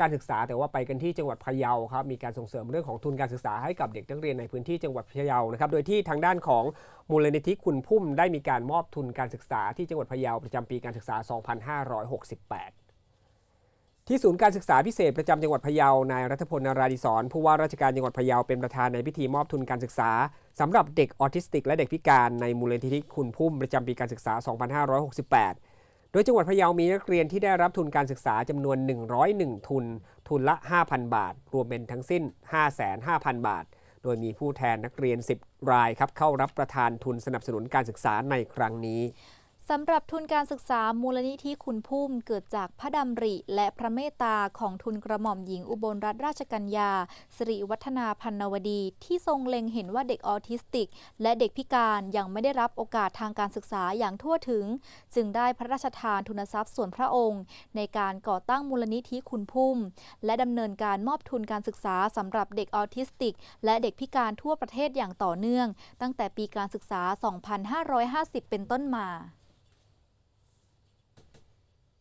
การศึกษาแต่ว่าไปกันที่จังหวัดพะเยาครับมีการส่งเสริมเรื่องของทุนการศึกษาให้กับเด็กนักเรียนในพื้นที่จังหวัดพะเยานะครับโดยที่ทางด้านของมูลนิธิคุณพุ่มได้มีการมอบทุนการศึกษาที่จังหวัดพะเยาประจำปีการศึกษา 2568ที่ศูนย์การศึกษาพิเศษประจำจังหวัดพะเยา นายรัฐพลนาราดิศรผู้ว่าราชการจังหวัดพะเยาเป็นประธานในพิธีมอบทุนการศึกษาสำหรับเด็กออทิสติก และเด็กพิการในมูลนิธิคุณพุ่มประจำปีการศึกษา 2568 ดยจังหวัดพะเยามีนักเรียนที่ได้รับทุนการศึกษาจำนวน 101 ทุน ทุนละ 5,000 บาท รวมเป็นทั้งสิ้น 55,000 บาท โดยมีผู้แทนนักเรียน 10 รายครับเข้ารับประทานทุนสนับสนุนการศึกษาในครั้งนี้ สำหรับทุนการศึกษามูลนิธิคุณพุ่มเกิดจากพระดำริ และพระเมตตาของทุนกระหม่อมหญิงอุบลรัตนราชกัญญาสิริวัฒนาพันนวดี ที่ทรงเล็งเห็นว่าเด็กออทิสติก และเด็กพิการยังไม่ได้รับโอกาสทางการศึกษาอย่างทั่วถึง จึงได้พระราชทานทุนทรัพย์ส่วนพระองค์ ในการก่อตั้งมูลนิธิคุณพุ่ม และดำเนินการมอบทุนการศึกษาสำหรับเด็กออทิสติก และเด็กพิการทั่วประเทศอย่างต่อเนื่อง ตั้งแต่ปีการศึกษา 2550 เป็นต้นมา